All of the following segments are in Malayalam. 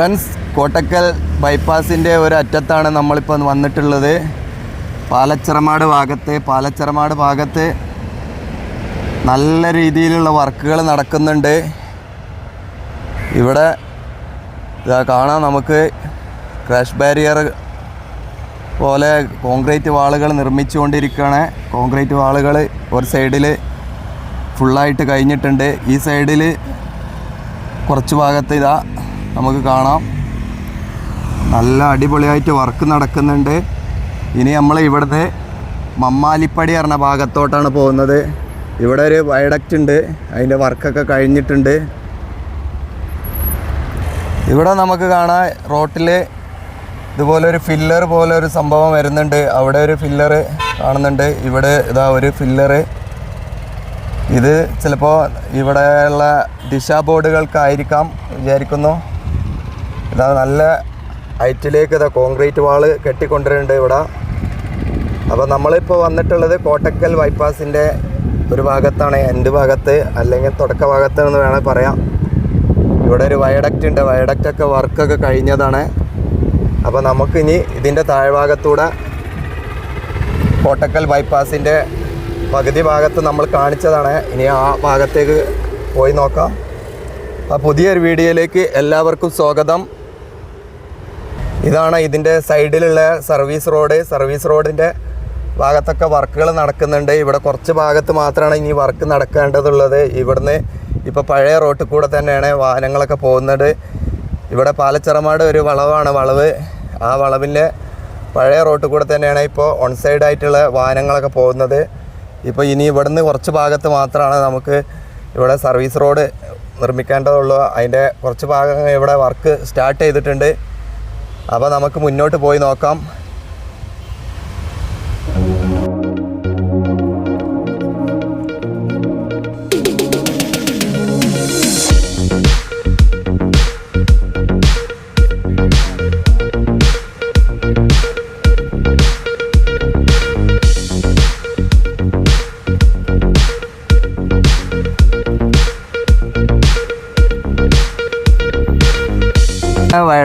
ഫ്രണ്ട്സ് കോട്ടക്കൽ ബൈപ്പാസിന്റെ ഒരു അറ്റത്താണ് നമ്മളിപ്പോൾ വന്നിട്ടുള്ളത്. പാലച്ചിറമാട് ഭാഗത്ത് പാലച്ചിറമാട് ഭാഗത്ത് നല്ല രീതിയിലുള്ള വർക്കുകൾ നടക്കുന്നുണ്ട്. ഇവിടെ ഇതാ കാണാം നമുക്ക് ക്രാഷ് ബാരിയർ പോലെ കോൺക്രീറ്റ് വാളുകൾ നിർമ്മിച്ചുകൊണ്ടിരിക്കുകയാണ്. കോൺക്രീറ്റ് വാളുകൾ ഒരു സൈഡിൽ ഫുള്ളായിട്ട് കഴിഞ്ഞിട്ടുണ്ട്. ഈ സൈഡിൽ കുറച്ച് ഭാഗത്ത് ഇതാ നമുക്ക് കാണാം. നല്ല അടിപൊളിയായിട്ട് വർക്ക് നടക്കുന്നുണ്ട്. ഇനി നമ്മൾ ഇവിടുത്തെ മമ്മാലിപ്പടി പറഞ്ഞ ഭാഗത്തോട്ടാണ് പോകുന്നത്. ഇവിടെ ഒരു വയഡക്റ്റ് ഉണ്ട്. അതിന്റെ വർക്കൊക്കെ കഴിഞ്ഞിട്ടുണ്ട്. ഇവിടെ നമുക്ക് കാണാം റോട്ടിൽ ഇതുപോലെ ഒരു ഫില്ലർ പോലെ ഒരു സംഭവം വരുന്നുണ്ട്. അവിടെ ഒരു ഫില്ലർ കാണുന്നുണ്ട്. ഇവിടെ ഇതാ ഒരു ഫില്ലർ ഇത് ചിലപ്പോൾ ഇവിടെയുള്ള ദിശാ ബോർഡുകൾക്കായിരിക്കാം വിചാരിക്കുന്നു. ഇതാ നല്ല ഹൈറ്റിലേക്ക് ഇതാ കോൺക്രീറ്റ് വാൾ കെട്ടിക്കൊണ്ടിരുന്നുണ്ട് ഇവിടെ. അപ്പോൾ നമ്മളിപ്പോൾ വന്നിട്ടുള്ളത് കോട്ടക്കൽ ബൈപ്പാസിന്റെ ഒരു ഭാഗത്താണ് എന്റെ ഭാഗത്ത് അല്ലെങ്കിൽ തുടക്ക ഭാഗത്ത് എന്ന് വേണമെങ്കിൽ പറയാം. ഇവിടെ ഒരു വയഡക്റ്റ് ഉണ്ട്. വയഡക്റ്റൊക്കെ വർക്കൊക്കെ കഴിഞ്ഞതാണ്. അപ്പോൾ നമുക്കിനി ഇതിന്റെ താഴ്ഭാഗത്തൂടെ കോട്ടക്കൽ ബൈപ്പാസിന്റെ പകുതി ഭാഗത്ത് നമ്മൾ കാണിച്ചതാണ്. ഇനി ആ ഭാഗത്തേക്ക് പോയി നോക്കാം. ആ പുതിയൊരു വീഡിയോയിലേക്ക് എല്ലാവർക്കും സ്വാഗതം. ഇതാണ് ഇതിന്റെ സൈഡിലുള്ള സർവീസ് റോഡ്. സർവീസ് റോഡിന്റെ ഭാഗത്തൊക്കെ വർക്കുകൾ നടക്കുന്നുണ്ട്. ഇവിടെ കുറച്ച് ഭാഗത്ത് മാത്രമാണ് ഇനി വർക്ക് നടക്കേണ്ടതുള്ളത്. ഇവിടുന്ന് ഇപ്പോൾ പഴയ റോട്ടിൽ കൂടെ തന്നെയാണ് വാഹനങ്ങളൊക്കെ പോകുന്നത്. ഇവിടെ പാലച്ചിറമാട് ഒരു വളവാണ് വളവ്. ആ വളവിന്റെ പഴയ റോട്ടിൽ കൂടെ തന്നെയാണ് ഇപ്പോൾ ഓൺ സൈഡ് ആയിട്ടുള്ള വാഹനങ്ങളൊക്കെ പോകുന്നത്. ഇപ്പോൾ ഇനി ഇവിടുന്ന് കുറച്ച് ഭാഗത്ത് മാത്രമാണ് നമുക്ക് ഇവിടെ സർവീസ് റോഡ് നിർമ്മിക്കേണ്ടതുള്ളൂ. അതിന്റെ കുറച്ച് ഭാഗങ്ങൾ ഇവിടെ വർക്ക് സ്റ്റാർട്ട് ചെയ്തിട്ടുണ്ട്. അപ്പോൾ നമുക്ക് മുന്നോട്ട് പോയി നോക്കാം.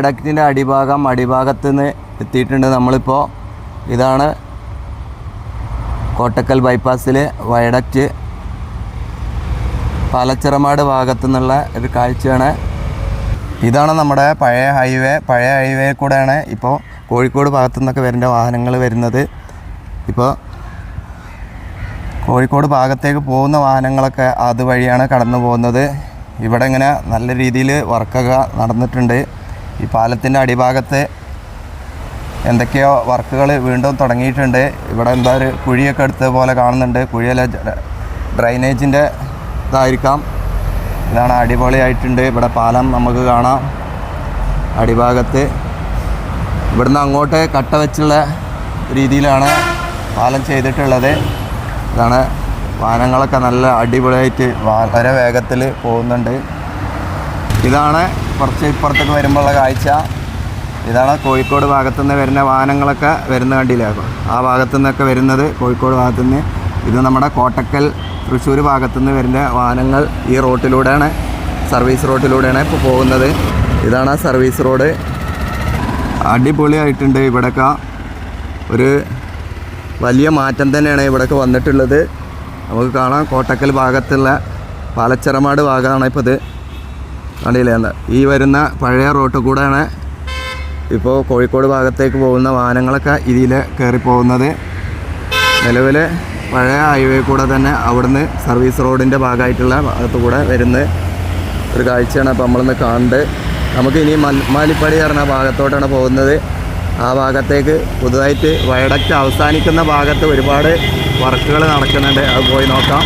വയഡക്റ്റിന്റെ അടിഭാഗം അടിഭാഗത്ത് നിന്ന് എത്തിയിട്ടുണ്ട് നമ്മളിപ്പോൾ ഇതാണ് കോട്ടക്കൽ ബൈപ്പാസിലെ വയഡക്റ്റ്. പാലച്ചിറമാട് ഭാഗത്തു നിന്നുള്ള ഒരു കാഴ്ചയാണ്. ഇതാണ് നമ്മുടെ പഴയ ഹൈവേ. പഴയ ഹൈവേ കൂടെയാണ് ഇപ്പോൾ കോഴിക്കോട് ഭാഗത്തു നിന്നൊക്കെ വരുന്ന വാഹനങ്ങൾ വരുന്നത്. ഇപ്പോൾ കോഴിക്കോട് ഭാഗത്തേക്ക് പോകുന്ന വാഹനങ്ങളൊക്കെ അതുവഴിയാണ് കടന്നു പോകുന്നത് ഇവിടെ ഇങ്ങനെ നല്ല രീതിയിൽ വർക്കൊക്കെ നടന്നിട്ടുണ്ട്. ഈ പാലത്തിന്റെ അടിഭാഗത്ത് എന്തൊക്കെയോ വർക്കുകൾ വീണ്ടും തുടങ്ങിയിട്ടുണ്ട്. ഇവിടെ എന്താ ഒരു കുഴിയൊക്കെ എടുത്ത പോലെ കാണുന്നുണ്ട്. കുഴിയല്ല ഡ്രൈനേജിന്റെ ഇതായിരിക്കാം. ഇതാണ് അടിപൊളിയായിട്ടുണ്ട്. ഇവിടെ പാലം നമുക്ക് കാണാം. അടിഭാഗത്ത് ഇവിടുന്ന് അങ്ങോട്ട് കട്ട വെച്ചുള്ള രീതിയിലാണ് പാലം ചെയ്തിട്ടുള്ളത്. ഇതാണ് വാഹനങ്ങളൊക്കെ നല്ല അടിപൊളിയായിട്ട് വളരെ വേഗത്തിൽ പോകുന്നുണ്ട്. ഇതാണ് കുറച്ച് ഇപ്പുറത്തേക്ക് വരുമ്പോഴുള്ള കാഴ്ച. ഇതാണ് കോഴിക്കോട് ഭാഗത്തു നിന്ന് വരുന്ന വാഹനങ്ങളൊക്കെ വരുന്ന കണ്ടില്ലേ? ആ ഭാഗത്തു നിന്നൊക്കെ വരുന്നത് കോഴിക്കോട് ഭാഗത്തു നിന്ന് ഇത് നമ്മുടെ കോട്ടക്കൽ തൃശ്ശൂർ ഭാഗത്തു നിന്ന് വരുന്ന വാഹനങ്ങൾ ഈ റോട്ടിലൂടെയാണ് സർവീസ് റോട്ടിലൂടെയാണ് ഇപ്പോൾ പോകുന്നത്. ഇതാണ് ആ സർവീസ് റോഡ്. അടിപൊളിയായിട്ടുണ്ട് ഇവിടെയൊക്കെ ഒരു വലിയ മാറ്റം തന്നെയാണ് ഇവിടെയൊക്കെ വന്നിട്ടുള്ളത്. നമുക്ക് കാണാം കോട്ടക്കൽ ഭാഗത്തുള്ള പാലച്ചിറമാട് ഭാഗമാണ് ഇപ്പോൾ ഇത്. കണ്ടില്ലേ ഈ വരുന്ന പഴയ റോട്ടിൽ കൂടെയാണ് ഇപ്പോൾ കോഴിക്കോട് ഭാഗത്തേക്ക് പോകുന്ന വാഹനങ്ങളൊക്കെ ഇതിൽ കയറി പോകുന്നത്. നിലവിൽ പഴയ ഹൈവേ കൂടെ തന്നെ അവിടുന്ന് സർവീസ് റോഡിന്റെ ഭാഗമായിട്ടുള്ള ഭാഗത്തു കൂടെ വരുന്ന ഒരു കാഴ്ചയാണ് അപ്പോൾ നമ്മളിന്ന് കാണുന്നത് നമുക്ക് ഇനി മൽമാലിപ്പടി പറഞ്ഞ ഭാഗത്തോട്ടാണ് പോകുന്നത്. ആ ഭാഗത്തേക്ക് പുതുതായിട്ട് വയഡക്റ്റ് അവസാനിക്കുന്ന ഭാഗത്ത് ഒരുപാട് വർക്കുകൾ നടക്കുന്നുണ്ട്. അത് പോയി നോക്കാം.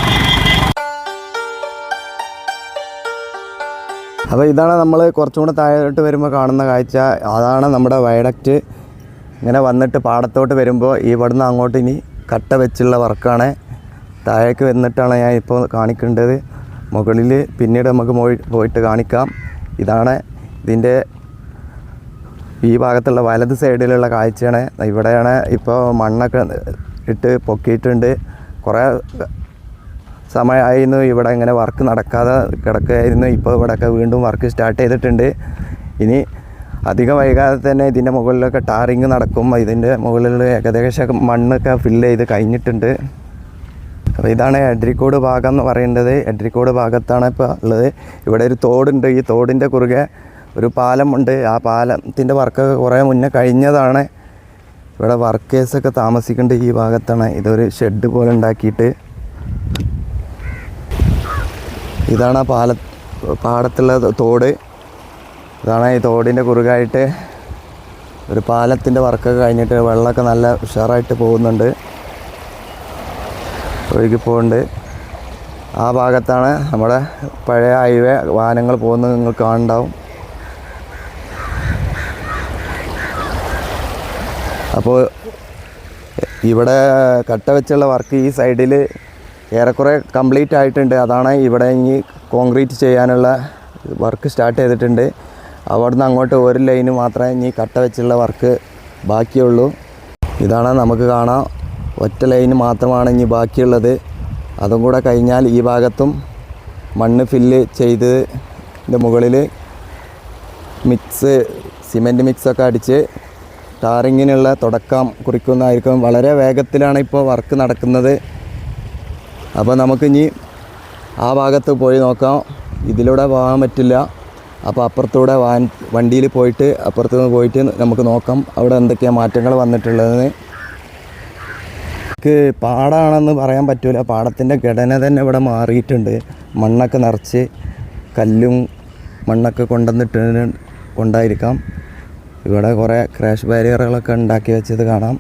അപ്പോൾ ഇതാണ് നമ്മൾ കുറച്ചും കൂടെ താഴോട്ട് വരുമ്പോൾ കാണുന്ന കാഴ്ച. അതാണ് നമ്മുടെ വയഡക്റ്റ്. ഇങ്ങനെ വന്നിട്ട് പാടത്തോട്ട് വരുമ്പോൾ ഇവിടുന്ന് അങ്ങോട്ട് ഇനി കട്ട വെച്ചുള്ള വർക്കാണ്. താഴേക്ക് വന്നിട്ടാണ് ഞാൻ ഇപ്പോൾ കാണിക്കേണ്ടത്. മുകളിൽ പിന്നീട് നമുക്ക് പോയി- പോയിട്ട് കാണിക്കാം. ഇതാണ് ഇതിന്റെ ഈ ഭാഗത്തുള്ള വലത് സൈഡിലുള്ള കാഴ്ചയാണ്. ഇവിടെയാണ് ഇപ്പോൾ മണ്ണൊക്കെ ഇട്ട് പൊക്കിയിട്ടുണ്ട്. കുറേ സമയമായിരുന്നു. ഇവിടെ ഇങ്ങനെ വർക്ക് നടക്കാതെ കിടക്കുകയായിരുന്നു. ഇപ്പോൾ ഇവിടെയൊക്കെ വീണ്ടും വർക്ക് സ്റ്റാർട്ട് ചെയ്തിട്ടുണ്ട്. ഇനി അധികം വൈകാതെ തന്നെ ഇതിന്റെ മുകളിലൊക്കെ ടാറിങ് നടക്കും. ഇതിന്റെ മുകളിൽ ഏകദേശം മണ്ണൊക്കെ ഫില്ല് ചെയ്ത് കഴിഞ്ഞിട്ടുണ്ട്. അപ്പോൾ ഇതാണ് എഡ്രിക്കോട് ഭാഗം എന്ന് പറയേണ്ടത്. എഡ്രിക്കോട് ഭാഗത്താണ് ഇപ്പോൾ ഉള്ളത്. ഇവിടെ ഒരു തോടുണ്ട്. ഈ തോടിന്റെ കുറുകെ ഒരു പാലമുണ്ട് ആ പാലത്തിന്റെ വർക്കൊക്കെ കുറേ മുന്നേ കഴിഞ്ഞതാണ്. ഇവിടെ വർക്കേഴ്സൊക്കെ താമസിക്കേണ്ട ഈ ഭാഗത്താണ്. ഇതൊരു ഷെഡ് പോലെ ഉണ്ടാക്കിയിട്ട് ഇതാണ് ആ പാല പാടത്തുള്ള തോട്. ഇതാണ് ഈ തോടിന്റെ കുറുകായിട്ട് ഒരു പാലത്തിന്റെ വർക്കൊക്കെ കഴിഞ്ഞിട്ട് വെള്ളമൊക്കെ നല്ല ഉഷാറായിട്ട് പോകുന്നുണ്ട്. ഒഴുകി പോകുന്നുണ്ട്. ആ ഭാഗത്താണ് നമ്മുടെ പഴയ ഹൈവേ വാഹനങ്ങൾ പോകുന്നത് നിങ്ങൾ കാണുന്നുണ്ടാവും. അപ്പോൾ ഇവിടെ കട്ട വെച്ചുള്ള വർക്ക് ഈ സൈഡിൽ ഏറെക്കുറെ കംപ്ലീറ്റ് ആയിട്ടുണ്ട്. അതാണ് ഇവിടെ ഇനി കോൺക്രീറ്റ് ചെയ്യാനുള്ള വർക്ക് സ്റ്റാർട്ട് ചെയ്തിട്ടുണ്ട്. അവിടുന്ന് അങ്ങോട്ട് ഒരു ലൈന് മാത്രമേ ഇനി കട്ട വെച്ചുള്ള വർക്ക് ബാക്കിയുള്ളൂ. ഇതാണ് നമുക്ക് കാണാം. ഒറ്റ ലൈന് മാത്രമാണ് ഇനി ബാക്കിയുള്ളത്. അതും കൂടെ കഴിഞ്ഞാൽ ഈ ഭാഗത്തും മണ്ണ് ഫില്ല് ചെയ്ത് ഇതിന്റെ മുകളിൽ മിക്സ് സിമെന്റ് മിക്സൊക്കെ അടിച്ച് ടാറിങ്ങിനുള്ള തുടക്കം കുറിക്കുന്നതായിരിക്കും. വളരെ വേഗത്തിലാണ് ഇപ്പോൾ വർക്ക് നടക്കുന്നത്. അപ്പോൾ നമുക്കിനി ആ ഭാഗത്ത് പോയി നോക്കാം. ഇതിലൂടെ പോകാൻ പറ്റില്ല. അപ്പോൾ അപ്പുറത്തൂടെ വാൻ വണ്ടിയിൽ പോയിട്ട് അപ്പുറത്ത് നിന്ന് പോയിട്ട് നമുക്ക് നോക്കാം. അവിടെ എന്തൊക്കെയാണ് മാറ്റങ്ങൾ വന്നിട്ടുള്ളതെന്ന്. നമുക്ക് പാടാണെന്ന് പറയാൻ പറ്റില്ല പാടത്തിന്റെ ഘടന തന്നെ ഇവിടെ മാറിയിട്ടുണ്ട്. മണ്ണൊക്കെ നിറച്ച് കല്ലും മണ്ണൊക്കെ കൊണ്ടുവന്നിട്ട് കൊണ്ടായിരിക്കാം. ഇവിടെ കുറേ ക്രാഷ് ബാരിയറുകളൊക്കെ ഉണ്ടാക്കി വെച്ചത് കാണാം.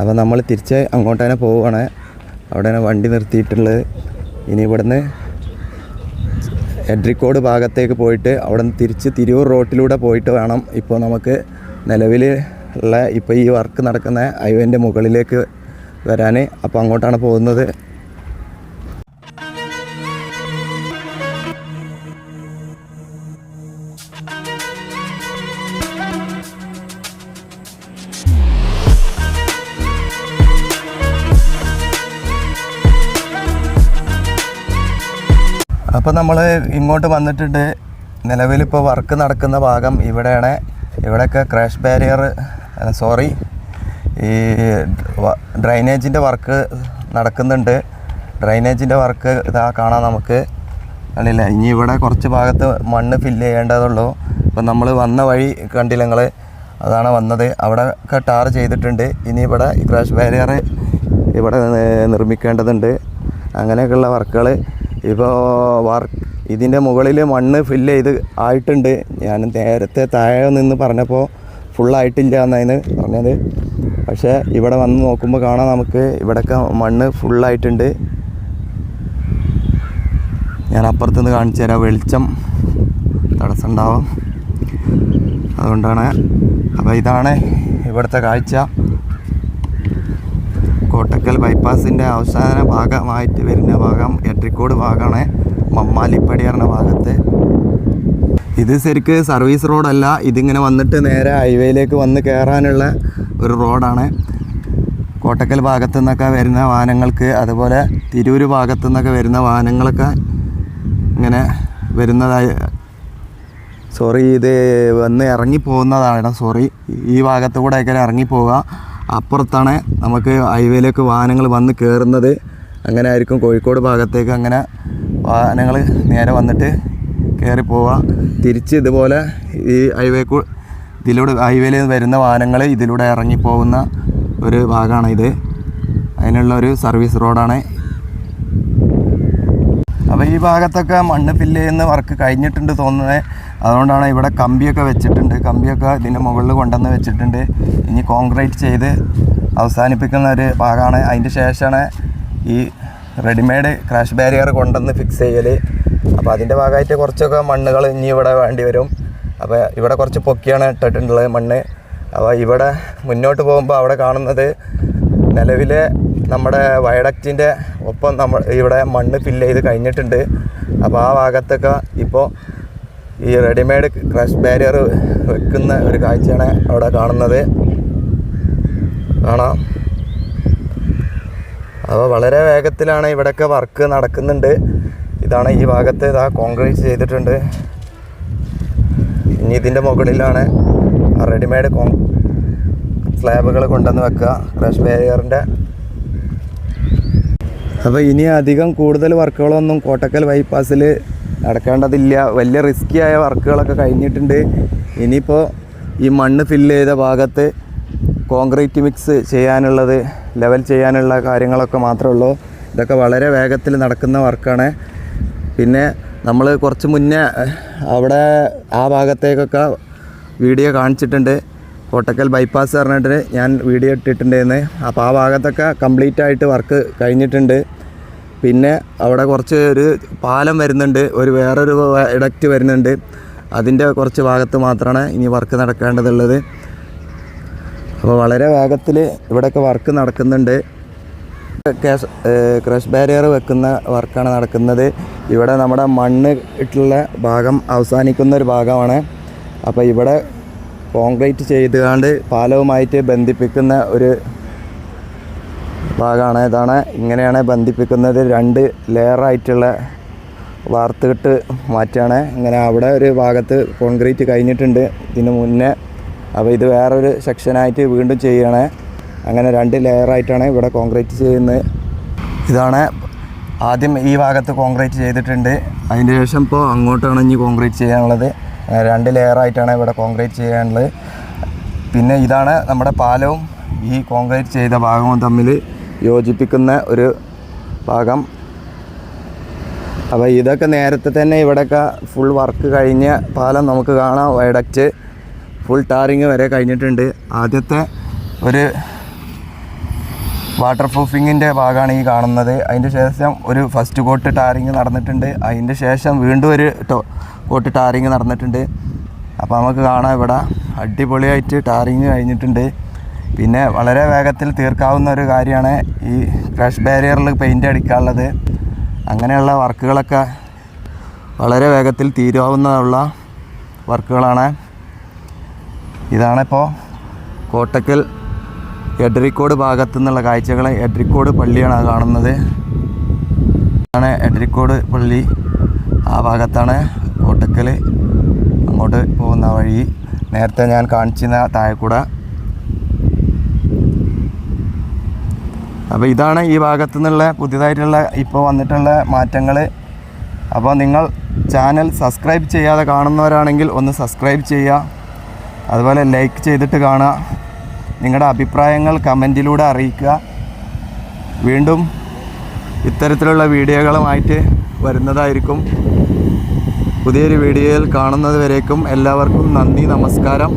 അപ്പോൾ നമ്മൾ തിരിച്ച് അങ്ങോട്ട് തന്നെ പോവുകയാണ്. അവിടെയാണ് വണ്ടി നിർത്തിയിട്ടുള്ളത്. ഇനി ഇവിടുന്ന് എഡ്രിക്കോട് ഭാഗത്തേക്ക് പോയിട്ട് അവിടെ നിന്ന് തിരിച്ച് തിരൂർ റോട്ടിലൂടെ പോയിട്ട് വേണം ഇപ്പോൾ നമുക്ക് നിലവിൽ ഉള്ള ഇപ്പോൾ ഈ വർക്ക് നടക്കുന്ന ഹൈവേന്റെ മുകളിലേക്ക് വരാൻ അപ്പോൾ അങ്ങോട്ടാണ് പോകുന്നത്. അപ്പോൾ നമ്മൾ ഇങ്ങോട്ട് വന്നിട്ടുണ്ട്. നിലവിലിപ്പോൾ വർക്ക് നടക്കുന്ന ഭാഗം ഇവിടെയാണ്. ഇവിടെയൊക്കെ ക്രാഷ് ബാരിയർ സോറി ഈ ഡ്രൈനേജിന്റെ വർക്ക് നടക്കുന്നുണ്ട്. ഡ്രൈനേജിന്റെ വർക്ക് ഇതാ കാണാം നമുക്ക്. അല്ലില്ല ഇനി ഇവിടെ കുറച്ച് ഭാഗത്ത് മണ്ണ് ഫില്ല് ചെയ്യേണ്ടതുള്ളൂ. അപ്പം നമ്മൾ വന്ന വഴി കണ്ടില്ല നിങ്ങൾ അതാണ് വന്നത്. അവിടെ ഒക്കെ ടാർ ചെയ്തിട്ടുണ്ട്. ഇനി ഇവിടെ ഈ ക്രാഷ് ബാരിയർ ഇവിടെ നിർമ്മിക്കേണ്ടതുണ്ട്. അങ്ങനെയൊക്കെയുള്ള വർക്കുകൾ ഇപ്പോൾ വർക്ക് ഇതിന്റെ മുകളിൽ മണ്ണ് ഫില്ല് ചെയ്ത് ആയിട്ടുണ്ട്. ഞാൻ നേരത്തെ താഴെ നിന്ന് പറഞ്ഞപ്പോൾ ഫുള്ളായിട്ടില്ല എന്നതിന് പറഞ്ഞത്. പക്ഷേ ഇവിടെ വന്ന് നോക്കുമ്പോൾ കാണാം നമുക്ക്. ഇവിടെയൊക്കെ മണ്ണ് ഫുള്ളായിട്ടുണ്ട് ഞാൻ അപ്പുറത്തുനിന്ന് കാണിച്ചു തരാം. വെളിച്ചം തടസ്സം ഉണ്ടാവാം അതുകൊണ്ടാണ്. അപ്പോൾ ഇതാണ് ഇവിടുത്തെ കാഴ്ച. കോട്ടക്കൽ ബൈപ്പാസിന്റെ അവസാന ഭാഗമായിട്ട് വരുന്ന ഭാഗം എട്രിക്കോട് ഭാഗമാണ് മമ്മാലിപ്പടി പറഞ്ഞ ഭാഗത്ത്. ഇത് ശരിക്ക് സർവീസ് റോഡല്ല. ഇതിങ്ങനെ വന്നിട്ട് നേരെ ഹൈവേയിലേക്ക് വന്ന് കയറാനുള്ള ഒരു റോഡാണ്. കോട്ടക്കൽ ഭാഗത്തു നിന്നൊക്കെ വരുന്ന വാഹനങ്ങൾക്ക് അതുപോലെ തിരൂർ ഭാഗത്തു നിന്നൊക്കെ വരുന്ന വാഹനങ്ങളൊക്കെ ഇങ്ങനെ വരുന്നതായി. സോറി ഇത് വന്ന് ഇറങ്ങി പോകുന്നതാണ്. സോറി ഈ ഭാഗത്ത് കൂടെ ഒക്കെ ഇറങ്ങി പോവുക. അപ്പുറത്താണ് നമുക്ക് ഹൈവേയിലേക്ക് വാഹനങ്ങൾ വന്ന് കയറുന്നത് അങ്ങനെ ആയിരിക്കും കോഴിക്കോട് ഭാഗത്തേക്ക് അങ്ങനെ വാഹനങ്ങൾ നേരെ വന്നിട്ട് കയറി പോവുക തിരിച്ച് ഇതുപോലെ ഈ ഹൈവേ ഇതിലൂടെ ഹൈവേയിൽ വരുന്ന വാഹനങ്ങൾ ഇതിലൂടെ ഇറങ്ങിപ്പോകുന്ന ഒരു ഭാഗമാണ് ഇത്. അതിനുള്ള ഒരു സർവീസ് റോഡാണ്. അപ്പോൾ ഈ ഭാഗത്തൊക്കെ മണ്ണ് ഫില്ല് ചെയ്യുന്ന വർക്ക് കഴിഞ്ഞിട്ടുണ്ട് തോന്നുന്നത് അതുകൊണ്ടാണ് ഇവിടെ കമ്പിയൊക്കെ വെച്ചിട്ടുണ്ട്. കമ്പിയൊക്കെ ഇതിന്റെ മുകളിൽ കൊണ്ടുവന്ന് വെച്ചിട്ടുണ്ട്. ഇനി കോൺക്രീറ്റ് ചെയ്ത് അവസാനിപ്പിക്കുന്ന ഒരു ഭാഗമാണ്. അതിന്റെ ശേഷമാണ് ഈ റെഡിമെയ്ഡ് ക്രാഷ് ബാരിയർ കൊണ്ടുവന്ന് ഫിക്സ് ചെയ്യൽ അപ്പോൾ അതിന്റെ ഭാഗമായിട്ട് കുറച്ചൊക്കെ മണ്ണുകൾ ഇനി ഇവിടെ വേണ്ടി വരും. അപ്പോൾ ഇവിടെ കുറച്ച് പൊക്കിയാണ് ഇട്ടിട്ടുള്ളത് മണ്ണ്. അപ്പോൾ ഇവിടെ മുന്നോട്ട് പോകുമ്പോൾ അവിടെ കാണുന്നത് നിലവിലെ നമ്മുടെ വയഡക്റ്റിന്റെ ഒപ്പം നമ്മൾ ഇവിടെ മണ്ണ് ഫില്ല് ചെയ്ത് കഴിഞ്ഞിട്ടുണ്ട്. അപ്പോൾ ആ ഭാഗത്തൊക്കെ ഇപ്പോൾ ഈ റെഡിമെയ്ഡ് ക്രഷ് ബാരിയർ വെക്കുന്ന ഒരു കാഴ്ചയാണ് അവിടെ കാണുന്നത്. കാണാം. അപ്പോൾ വളരെ വേഗത്തിലാണ് ഇവിടെയൊക്കെ വർക്ക് നടക്കുന്നുണ്ട്. ഇതാണ് ഈ ഭാഗത്ത് ഇതാ കോൺക്രീറ്റ് ചെയ്തിട്ടുണ്ട്. ഇനി ഇതിന്റെ മുകളിലാണ് റെഡിമെയ്ഡ് കോൺ സ്ലാബുകൾ കൊണ്ടുവന്ന് വെക്കുക ക്രഷ് ബാരിയറിന്റെ അപ്പോൾ ഇനി അധികം കൂടുതൽ വർക്കുകളൊന്നും കോട്ടക്കൽ ബൈപ്പാസിൽ നടക്കേണ്ടതില്ല. വലിയ റിസ്കി ആയ വർക്കുകളൊക്കെ കഴിഞ്ഞിട്ടുണ്ട്. ഇനിയിപ്പോൾ ഈ മണ്ണ് ഫില്ല് ചെയ്ത ഭാഗത്ത് കോൺക്രീറ്റ് മിക്സ് ചെയ്യാനുള്ളത് ലെവൽ ചെയ്യാനുള്ള കാര്യങ്ങളൊക്കെ മാത്രമേ ഉള്ളൂ. ഇതൊക്കെ വളരെ വേഗത്തിൽ നടക്കുന്ന വർക്കാണ്. പിന്നെ നമ്മൾ കുറച്ച് മുന്നേ അവിടെ ആ ഭാഗത്തേക്കൊക്കെ വീഡിയോ കാണിച്ചിട്ടുണ്ട്. കോട്ടക്കൽ ബൈപ്പാസ് പറഞ്ഞിട്ട് ഞാൻ വീഡിയോ ഇട്ടിട്ടുണ്ടായിരുന്നു അപ്പോൾ ആ ഭാഗത്തൊക്കെ കംപ്ലീറ്റ് ആയിട്ട് വർക്ക് കഴിഞ്ഞിട്ടുണ്ട്. പിന്നെ അവിടെ കുറച്ച് ഒരു പാലം വരുന്നുണ്ട് ഒരു വേറൊരു ഇടക്റ്റ് വരുന്നുണ്ട്. അതിന്റെ കുറച്ച് ഭാഗത്ത് മാത്രമാണ് ഇനി വർക്ക് നടക്കേണ്ടതുള്ളത്. അപ്പോൾ വളരെ വേഗത്തിൽ ഇവിടെയൊക്കെ വർക്ക് നടക്കുന്നുണ്ട്. ക്യാഷ് ക്രഷ് ബാരിയർ വെക്കുന്ന വർക്കാണ് നടക്കുന്നത്. ഇവിടെ നമ്മുടെ മണ്ണ് ഇട്ടുള്ള ഭാഗം അവസാനിക്കുന്ന ഒരു ഭാഗമാണ്. അപ്പോൾ ഇവിടെ കോൺക്രീറ്റ് ചെയ്തുകൊണ്ട് പാലവുമായിട്ട് ബന്ധിപ്പിക്കുന്ന ഒരു ഭാഗമാണ്. ഇതാണ് ഇങ്ങനെയാണ് ബന്ധിപ്പിക്കുന്നത്. രണ്ട് ലെയറായിട്ടുള്ള വാർത്തിട്ട് മാറ്റാണ്. ഇങ്ങനെ അവിടെ ഒരു ഭാഗത്ത് കോൺക്രീറ്റ് കഴിഞ്ഞിട്ടുണ്ട്. ഇതിന് മുന്നേ. അപ്പോൾ ഇത് വേറൊരു സെക്ഷനായിട്ട് വീണ്ടും ചെയ്യണേ. അങ്ങനെ രണ്ട് ലെയറായിട്ടാണ് ഇവിടെ കോൺക്രീറ്റ് ചെയ്യുന്നത്. ഇതാണ് ആദ്യം ഈ ഭാഗത്ത് കോൺക്രീറ്റ് ചെയ്തിട്ടുണ്ട്. അതിന്റെ ശേഷം ഇപ്പോൾ അങ്ങോട്ടാണ് ഇനി കോൺക്രീറ്റ് ചെയ്യാനുള്ളത്. രണ്ട് ലെയറായിട്ടാണ് ഇവിടെ കോൺക്രീറ്റ് ചെയ്യാനുള്ളത്. പിന്നെ ഇതാണ് നമ്മുടെ പാലവും ഈ കോൺക്രീറ്റ് ചെയ്ത ഭാഗവും തമ്മിൽ യോജിപ്പിക്കുന്ന ഒരു ഭാഗം. അപ്പോൾ ഇതൊക്കെ നേരത്തെ തന്നെ ഇവിടെയൊക്കെ ഫുൾ വർക്ക് കഴിഞ്ഞ പാലം നമുക്ക് കാണാം. വയഡക്റ്റ് ഫുൾ ടാറിങ് വരെ കഴിഞ്ഞിട്ടുണ്ട്. ആദ്യത്തെ ഒരു വാട്ടർ പ്രൂഫിങ്ങിന്റെ ഭാഗമാണ് ഈ കാണുന്നത്. അതിന്റെ ശേഷം ഒരു ഫസ്റ്റ് കോട്ട് ടാറിങ് നടന്നിട്ടുണ്ട്. അതിന്റെ ശേഷം വീണ്ടും ഒരു കോട്ട് ടാറിങ് നടന്നിട്ടുണ്ട്. അപ്പോൾ നമുക്ക് കാണാം ഇവിടെ അടിപൊളിയായിട്ട് ടാറിങ് കഴിഞ്ഞിട്ടുണ്ട്. പിന്നെ വളരെ വേഗത്തിൽ തീർക്കാവുന്ന ഒരു കാര്യമാണ് ഈ ക്രഷ് ബാരിയറിൽ പെയിന്റ് അടിക്കാനുള്ളത്. അങ്ങനെയുള്ള വർക്കുകളൊക്കെ വളരെ വേഗത്തിൽ തീരാവുന്നതുള്ള വർക്കുകളാണ്. ഇതാണിപ്പോൾ കോട്ടക്കൽ എഡ്രിക്കോട് ഭാഗത്തു നിന്നുള്ള കാഴ്ചകൾ. എഡ്രിക്കോട് പള്ളിയാണ് കാണുന്നത്. ആണ് എഡ്രിക്കോട് പള്ളി. ആ ഭാഗത്താണ് കോട്ടക്കൽ അങ്ങോട്ട് പോകുന്ന വഴി. നേരത്തെ ഞാൻ കാണിച്ചിരുന്ന താഴെക്കൂട അപ്പോൾ ഇതാണ് ഈ ഭാഗത്തു നിന്നുള്ള പുതിയതായിട്ടുള്ള ഇപ്പോൾ വന്നിട്ടുള്ള മാറ്റങ്ങൾ. അപ്പോൾ നിങ്ങൾ ചാനൽ സബ്സ്ക്രൈബ് ചെയ്യാതെ കാണുന്നവരാണെങ്കിൽ ഒന്ന് സബ്സ്ക്രൈബ് ചെയ്യുക. അതുപോലെ ലൈക്ക് ചെയ്തിട്ട് കാണുക. നിങ്ങളുടെ അഭിപ്രായങ്ങൾ കമന്റിലൂടെ അറിയിക്കുക. വീണ്ടും ഇത്തരത്തിലുള്ള വീഡിയോകളുമായിട്ട് വരുന്നതായിരിക്കും. പുതിയൊരു വീഡിയോയിൽ കാണുന്നത് വരേക്കും എല്ലാവർക്കും നന്ദി നമസ്കാരം.